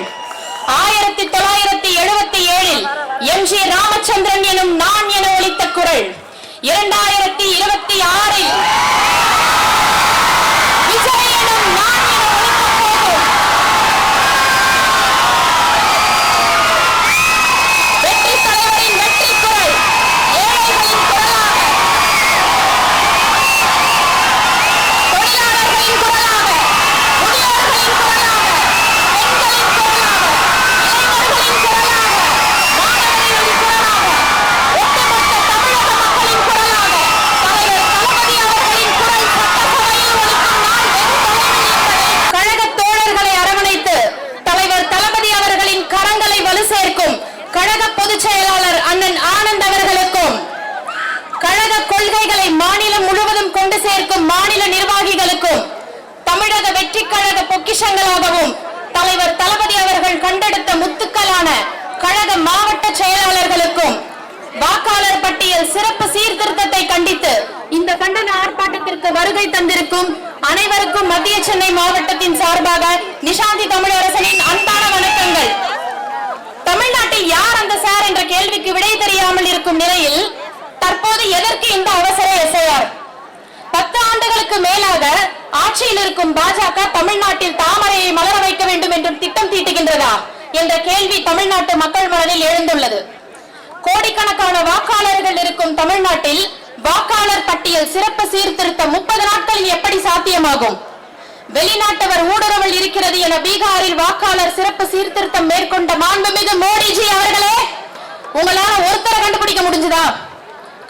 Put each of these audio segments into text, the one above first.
நாள் ஆயிரத்தி தொள்ளாயிரத்தி எழுபத்தி ஏழில் எம். ஜி. ராமச்சந்திரன் எனும் நான் என ஒழித்த குரல். இரண்டாயிரத்தி இருபத்தி ஆறில் கழக மாநிலம் முழுவதும் கொண்டு சேர்க்கும் மாநில நிர்வாகிகளுக்கும் தமிழக வெற்றி கழக பொக்கிஷங்களாகவும் தலைவர் தளபதி அவர்கள் கண்டெடுத்த முத்துக்களான கழக மாவட்ட செயலாளர்களுக்கும் வாக்காளர் பட்டியல் சிறப்பு சீர்திருத்தத்தை கண்டித்து இந்த கண்டன ஆர்ப்பாட்டத்திற்கு வருகை தந்திருக்கும் அனைவருக்கும் மத்திய சென்னை மாவட்டத்தின் சார்பாக நிஷாந்தி தமிழரசனின் அன்பான வணக்கங்கள். தமிழ்நாட்டில் யார் அந்த சார் என்ற கேள்விக்கு விடை தெரியாமல் இருக்கும் நிலையில் ஆண்டுகளுக்கு மேலாக ஆட்சியில் இருக்கும் பாஜக தமிழ்நாட்டில் தாமரையை மலர வைக்க வேண்டும் என்றும் திட்டம் தீட்டுகின்றதா என்ற கேள்வி தமிழ்நாட்டு மக்கள் மனதில் எழுந்துள்ளது. கோடிக்கணக்கான வாக்காளர்கள் இருக்கும் தமிழ்நாட்டில் வாக்காளர் பட்டியல் சிறப்பு சீர்திருத்தம் முப்பது நாட்களில் எப்படி சாத்தியமாகும்? வெளிநாட்டவர் ஊடுருவல் இருக்கிறது என பீகாரில் வாக்காளர் சிறப்பு சீர்திருத்தம் மேற்கொண்ட மாண்புமிகு மோடிஜி அவர்களே உங்களால ஒருத்தரை கண்டுபிடிக்க முடிஞ்சுதா?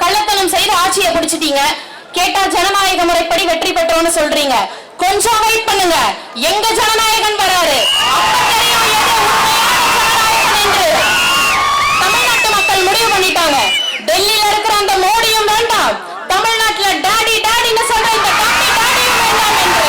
கள்ளத்தனம் செய்து ஆட்சியை பிடிச்சிட்டீங்க. கேட்டா ஜனநாயக முறைப்படி வெற்றி பெற்றோம்னு சொல்றீங்க. கொஞ்சம் வெயிட் பண்ணுங்க. எங்க ஜனநாயகன் வராரு அப்ப தெரியும் எது உண்மையான ஜனநாயகன் என்று தமிழ்நாட்டு மக்கள் முடிவு பண்ணிட்டாங்க டெல்லியில இருக்கிற அந்த மோடியும் வேண்டாம் தமிழ்நாட்டுல டாடி டாடின்னு சொல்ற இந்த தம்பி டாடியும் வேண்டாம் என்று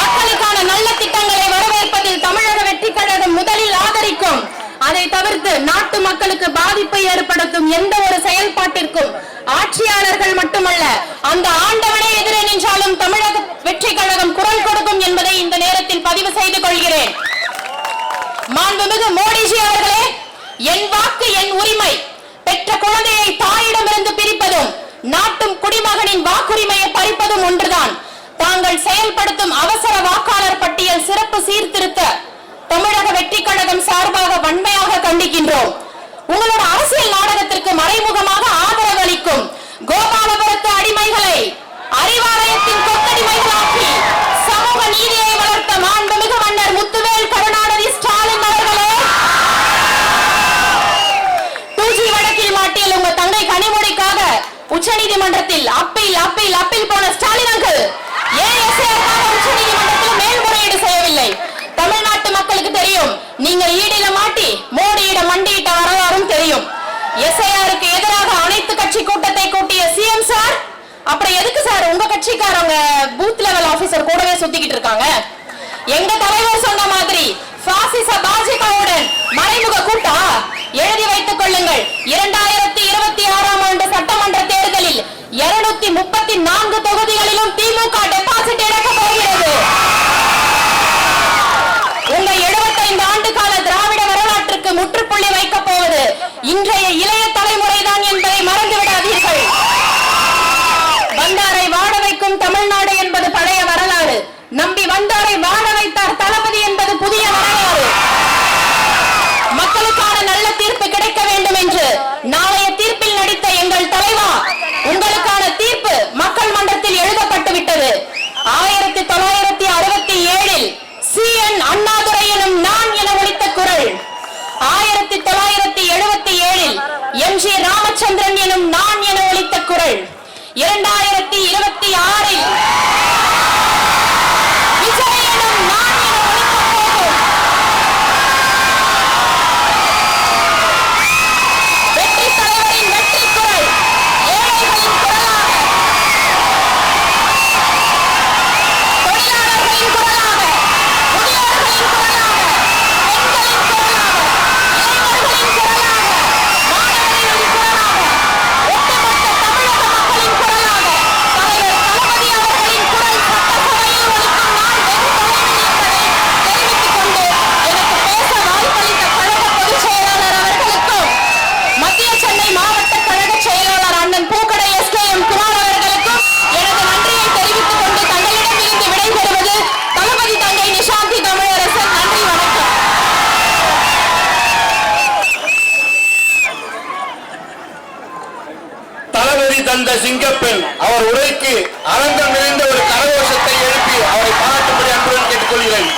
மக்களுக்கான நல்ல திட்டங்களை வரவேற்பதில் தமிழக வெற்றி கழகம் முதலில் ஆதரிக்கும் அதை தவிர்த்து நாட்டு மக்களுக்கு பாதிப்பை ஏற்படுத்தும் எந்த ஒரு செயல்பாட்டிற்கும் ஆட்சியாளர்கள் மட்டுமல்ல அந்த ஆண்டவனே எதிரே நின்றாலும் தமிழக வெற்றி கழகம் குரல் கொடுக்கும் என்பதை இந்த நேரத்தில் பதிவு செய்து கொள்கிறேன். மாண்புமிகு மோடிஜி அவர்களே என் வாக்கு என் உரிமை பெற்ற குழந்தையை தாயிடமிருந்து பிரிப்பதும் நாட்டும் குடிமகனின் வாக்குரிமையை பறிப்பதும் ஒன்றுதான். தாங்கள் செயல்படுத்தும் அவசர வாக்காளர் பட்டியல் சிறப்பு சீர்திருத்த தமிழக வெற்றி கழகம் சார்பாக வன்மையாக உங்களோட அரசியல் நாடகத்திற்கு மறைமுகமாக ஆதரவு அளிக்கும் கோபாலபுரத்து அடிமைகளை அறிவாலயத்தின் கொத்தடிமைகளாக்கி சமூக நீதியை வளர்த்த மாண்புமிகு மன்னர் முத்துவேல் கருணாநிதி ஸ்டாலின் அவர்களே! டூஜி வழக்கில் மாட்டியில் உங்க தங்கை கனிமொழிக்காக உச்சநீதிமன்றத்தில் அப்பீல் அப்பீல் அப்பீல் போன ஸ்டாலின் அங்கிள். ஏன் உச்சநீதிமன்றத்தில் மேல்முறையீடு செய்யவில்லை? தமிழ்நாட்டு தெரியும். நீங்க ஈடில மாட்டி மோடியிடம் மண்டியிட்ட வரலாறும் தெரியும். எஸ்ஐஆருக்கு எதிராக அனைத்து கட்சி கூட்டத்தை கூட்டிய சிஎம் சார் அப்புறம் எதுக்கு சார் உங்க கட்சிக்காரங்க பூத் லெவல் ஆபீசர் கூடவே சுத்திக்கிட்டு இருக்காங்க? எங்க தலைவர் சொன்ன மாதிரி பாசிச பாஜகவுடன் மறைமுக கூட்டா? எழுதி வைத்துக் கொள்ளுங்கள். இரண்டாயிரத்தி இருபத்தி ஆறாம் ஆண்டு சட்டமன்ற தேர்தலில் இருநூத்தி முப்பத்தி நான்கு இன்றைய இளைய தலைமுறைதான் என்பதை மறந்து விடாதீர்கள் வந்தாரை வாழ வைக்கும் தமிழ்நாடு என்பது பழைய வரலாறு. நம்பி வந்தாரை வாழ வைத்தார் தளபதி என்பது புதிய வரலாறு. மக்களுக்கான நல்ல தீர்ப்பு கிடைக்க வேண்டும் என்று நாளைய தீர்ப்பில் நடித்த எங்கள் தலைவா உங்களுக்கான தீர்ப்பு மக்கள் மன்றத்தில் எழுதப்பட்டு விட்டது ஆயிரத்தி தொள்ளாயிரத்தி அறுபத்தி ஏழில் சி என் அண்ணாதுரை எனும் நான் என ஒலித்த குரல் ஆயிரத்தி தொள்ளாயிரத்தி எழுபத்தி ஏழில் எம் ஜி ராமச்சந்திரன் எனும் நான் என ஒலித்த குரல் இரண்டாயிரத்தி இருபத்தி ஆறில் தந்த சிங்கப்பெண் அவர் உரைக்கு அரங்கம் நிறைந்த ஒரு கரகோஷத்தை எழுப்பி அவரை பாராட்டும்படி அன்புடன் கேட்டுக்கொள்கிறேன்.